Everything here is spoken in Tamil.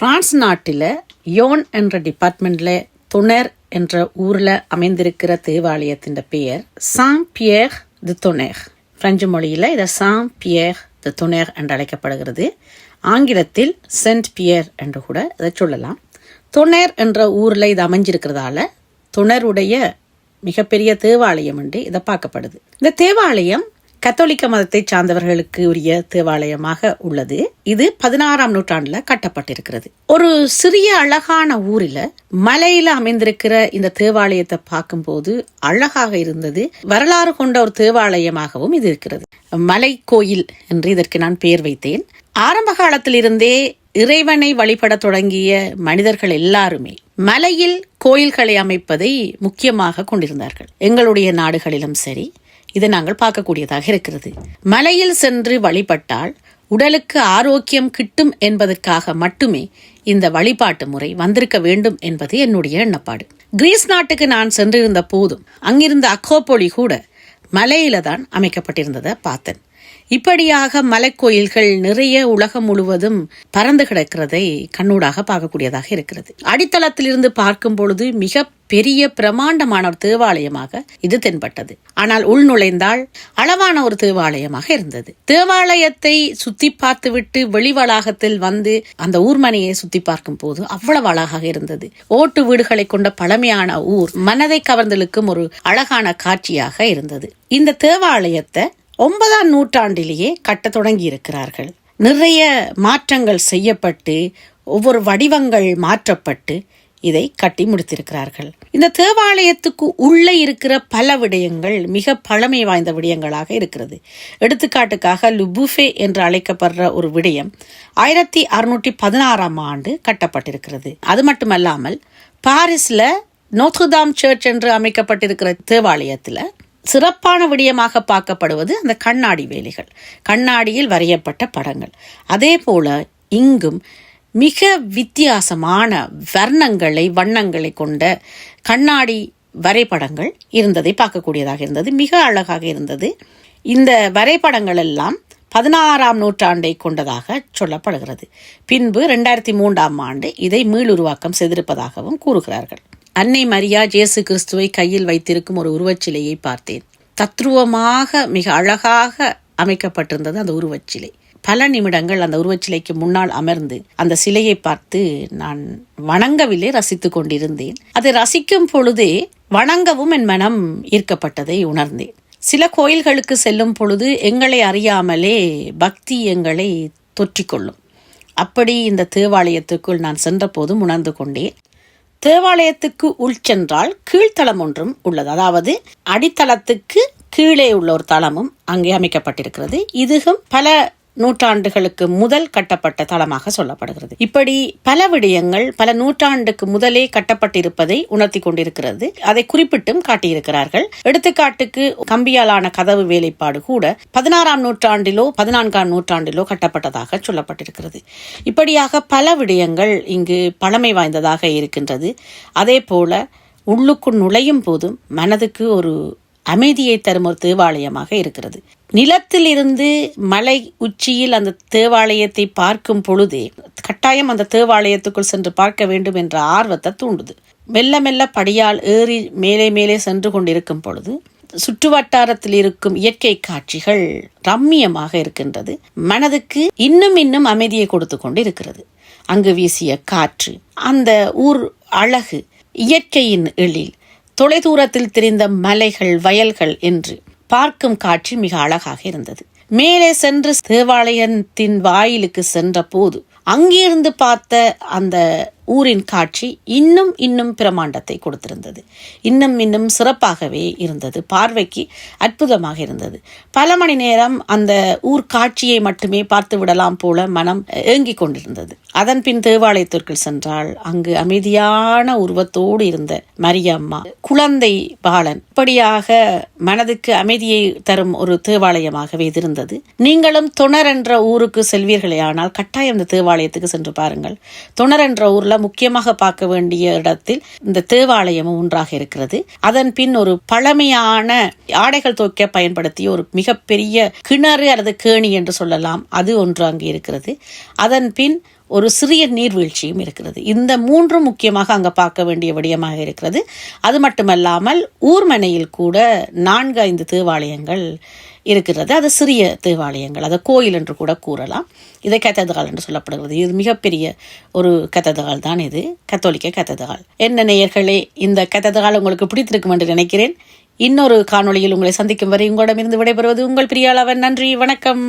பிரான்ஸ் நாட்டில் யோன் என்ற டிபார்ட்மெண்ட்டில் துணர் என்ற ஊரில் அமைந்திருக்கிற தேவாலயத்தின் பெயர் சாங் பியேர் தி துணேர் பிரெஞ்சு மொழியில் இதை சாங் பியேர் தி துணேர் என்று அழைக்கப்படுகிறது. ஆங்கிலத்தில் சென்ட் பியர் என்று கூட இதை சொல்லலாம். துணர் என்ற ஊரில் இது அமைஞ்சிருக்கிறதால துணருடைய மிகப்பெரிய தேவாலயம் என்று இதை பார்க்கப்படுது. இந்த தேவாலயம் கத்தோலிக்க மதத்தை சார்ந்தவர்களுக்கு உரிய தேவாலயமாக உள்ளது. இது பதினாறாம் நூற்றாண்டுல கட்டப்பட்டிருக்கிறது. ஒரு சிறிய அழகான ஊரில் மலையில அமைந்திருக்கிற இந்த தேவாலயத்தை பார்க்கும்போது அழகாக இருந்தது. வரலாறு கொண்ட ஒரு தேவாலயமாகவும் இது இருக்கிறது. மலை கோயில் என்று இதற்கு நான் பெயர் வைத்தேன். ஆரம்ப காலத்திலிருந்தே இறைவனை வழிபட தொடங்கிய மனிதர்கள் எல்லாருமே மலையில் கோயில்களை அமைப்பதை முக்கியமாக கொண்டிருந்தார்கள். எங்களுடைய நாடுகளிலும் சரி இதை நாங்கள் பார்க்கக்கூடியதாக இருக்கிறது. மலையில் சென்று வழிபட்டால் உடலுக்கு ஆரோக்கியம் கிட்டும் என்பதற்காக மட்டுமே இந்த வழிபாட்டு முறை வந்திருக்க வேண்டும் என்பது என்னுடைய எண்ணப்பாடு. கிரீஸ் நாட்டுக்கு நான் சென்றிருந்த போதும் அங்கிருந்த அக்கோப்பொலி கூட மலையில தான் அமைக்கப்பட்டிருந்ததை பார்த்தேன். இப்படியாக மலைக்கோயில்கள் நிறைய உலகம் முழுவதும் பறந்து கிடக்கிறதை கண்ணூடாக பார்க்கக்கூடியதாக இருக்கிறது. அடித்தளத்திலிருந்து பார்க்கும் பொழுது மிக பெரிய பிரமாண்டமான ஒரு தேவாலயமாக இது தென்பட்டது. ஆனால் உள் நுழைந்தால் அளவான ஒரு தேவாலயமாக இருந்தது. தேவாலயத்தை சுத்தி பார்த்துவிட்டு வெளி வளாகத்தில் வந்து அந்த ஊர்மனையை சுத்தி பார்க்கும் போது அவ்வளவு அழகாக இருந்தது. ஓட்டு வீடுகளை கொண்ட பழமையான ஊர் மனதை கவர்ந்தெழுக்கும் ஒரு அழகான காட்சியாக இருந்தது. இந்த தேவாலயத்தை ஒன்பதாம் நூற்றாண்டிலேயே கட்டத் தொடங்கி இருக்கிறார்கள் நிறைய மாற்றங்கள் செய்யப்பட்டு ஒவ்வொரு வடிவங்கள் மாற்றப்பட்டு இதை கட்டி முடித்திருக்கிறார்கள். இந்த தேவாலயத்துக்கு உள்ளே இருக்கிற பல விடயங்கள் மிக பழமை வாய்ந்த விடயங்களாக இருக்கிறது. எடுத்துக்காட்டுக்காக லுபுஃபே என்று அழைக்கப்படுற ஒரு விடயம் ஆயிரத்தி அறுநூற்றி பதினாறாம் ஆண்டு கட்டப்பட்டிருக்கிறது. அது மட்டுமல்லாமல் பாரிஸில் நோத்ருதாம் சர்ச் என்று அமைக்கப்பட்டிருக்கிற தேவாலயத்தில் சிறப்பான விடயமாக பார்க்கப்படுவது அந்த கண்ணாடி வேலைகள். கண்ணாடியில் வரையப்பட்ட படங்கள். அதே போல இங்கும் மிக வித்தியாசமான வர்ணங்களை வண்ணங்களை கொண்ட கண்ணாடி வரைபடங்கள் இருந்ததை பார்க்கக்கூடியதாக இருந்தது. மிக அழகாக இருந்தது. இந்த வரைபடங்கள் எல்லாம் பதினாறாம் நூற்றாண்டை கொண்டதாக சொல்லப்படுகிறது. பின்பு ரெண்டாயிரத்தி மூன்றாம் ஆண்டு இதை மீளுருவாக்கம் செய்திருப்பதாகவும் கூறுகிறார்கள். அன்னை மரியா ஜேசு கிறிஸ்துவை கையில் வைத்திருக்கும் ஒரு உருவச்சிலையை பார்த்தேன். தத்ருவமாக மிக அழகாக அமைக்கப்பட்டிருந்தது அந்த உருவச்சிலை. பல நிமிடங்கள் அந்த உருவச்சிலைக்கு முன்னால் அமர்ந்து அந்த சிலையை பார்த்து நான் வணங்கவில்லை ரசித்து கொண்டிருந்தேன். அதை ரசிக்கும் பொழுதே வணங்கவும் என் மனம் ஈர்க்கப்பட்டதை உணர்ந்தேன். சில கோயில்களுக்கு செல்லும் பொழுது எங்களை அறியாமலே பக்தி எங்களை தொற்றிக்கொள்ளும். அப்படி இந்த தேவாலயத்துக்குள் நான் சென்றபோதும் உணர்ந்து கொண்டேன். தேவாலயத்துக்கு உள் சென்றால் கீழ்த்தளம் ஒன்றும் உள்ளது. அதாவது அடித்தளத்துக்கு கீழே உள்ள ஒரு தளமும் அங்கே அமைக்கப்பட்டிருக்கிறது. இதுவும் பல நூற்றாண்டுகளுக்கு முதல் கட்டப்பட்ட தளமாக சொல்லப்படுகிறது. இப்படி பல விடயங்கள் பல நூற்றாண்டுக்கு முதலே கட்டப்பட்டிருப்பதை உணர்த்தி கொண்டிருக்கிறது. அதை குறிப்பிட்டும் காட்டியிருக்கிறார்கள். எடுத்துக்காட்டுக்கு கம்பியாலான கதவு வேலைப்பாடு கூட பதினாறாம் நூற்றாண்டிலோ பதினான்காம் நூற்றாண்டிலோ கட்டப்பட்டதாக சொல்லப்பட்டிருக்கிறது. இப்படியாக பல விடயங்கள் இங்கு பழமை வாய்ந்ததாக இருக்கின்றது. அதே போல உள்ளுக்குள் நுழையும் போதும் மனதுக்கு ஒரு அமைதியை தரும் ஒரு தேவாலயமாக இருக்கிறது. நிலத்திலிருந்து மலை உச்சியில் அந்த தேவாலயத்தை பார்க்கும் பொழுதே கட்டாயம் அந்த தேவாலயத்துக்குள் சென்று பார்க்க வேண்டும் என்ற ஆர்வத்தை தூண்டுது. மெல்ல மெல்ல படியால் ஏறி மேலே மேலே சென்று கொண்டிருக்கும் பொழுது சுற்றுவட்டாரத்தில் இருக்கும் இயற்கை காட்சிகள் ரம்மியமாக இருக்கின்றது. மனதுக்கு இன்னும் இன்னும் அமைதியை கொடுத்து கொண்டு இருக்கிறது அங்கு வீசிய காற்று அந்த ஊர் அழகு இயற்கையின் எழில் தொலைதூரத்தில் தெரிந்த மலைகள் வயல்கள் என்று பார்க்கும் காட்சி மிக அழகாக இருந்தது. மேலே சென்று தேவாலயத்தின் வாயிலுக்கு சென்ற போது அங்கிருந்து பார்த்த அந்த ஊரின் காட்சி இன்னும் இன்னும் பிரமாண்டத்தை கொடுத்திருந்தது. இன்னும் இன்னும் சிறப்பாகவே இருந்தது. பார்வைக்கு அற்புதமாக இருந்தது. பல மணி நேரம் அந்த ஊர் காட்சியை மட்டுமே பார்த்து விடலாம் போல மனம் ஏங்கிக் கொண்டிருந்தது. அதன் பின் தேவாலயத்திற்குள் சென்றால் அங்கு அமைதியான உருவத்தோடு இருந்த மரியம்மா குழந்தை பாலன் இப்படியாக மனதுக்கு அமைதியை தரும் ஒரு தேவாலயமாகவே இது இருந்தது. நீங்களும் தொணர் என்ற ஊருக்கு செல்வீர்களே ஆனால் கட்டாயம் இந்த தேவாலயத்துக்கு சென்று பாருங்கள். தொணர் என்ற ஊர்ல முக்கியமாக பார்க்க வேண்டிய இடத்தில் இந்த தேவாலயமும் ஒன்றாக இருக்கிறது. அதன் பின் ஒரு பழமையான ஆடைகள் துவைக்க பயன்படுத்திய ஒரு மிகப்பெரிய கிணறு அல்லது கேணி என்று சொல்லலாம். அது ஒன்று அங்கு இருக்கிறது. அதன் பின் ஒரு சிறிய நீர்வீழ்ச்சியும் இருக்கிறது. இந்த மூன்றும் முக்கியமாக அங்கே பார்க்க வேண்டிய விடயமாக இருக்கிறது. அது மட்டுமல்லாமல் ஊர்மனையில் கூட நான்கு ஐந்து தேவாலயங்கள் இருக்கிறது. அது சிறிய தேவாலயங்கள். அதை கோயில் என்று கூட கூறலாம். இதை கத்ததகால் என்று சொல்லப்படுகிறது. இது மிகப்பெரிய ஒரு கத்ததகால் தான் இது. கத்தோலிக்க கத்ததகால். என்ன நேயர்களே இந்த கத்ததகால் உங்களுக்கு பிடித்திருக்கும் என்று நினைக்கிறேன். இன்னொரு காணொளியில் உங்களை சந்திக்கும் வரை உங்களிடமிருந்து விடைபெறுவது உங்கள் பிரியாளவன். நன்றி வணக்கம்.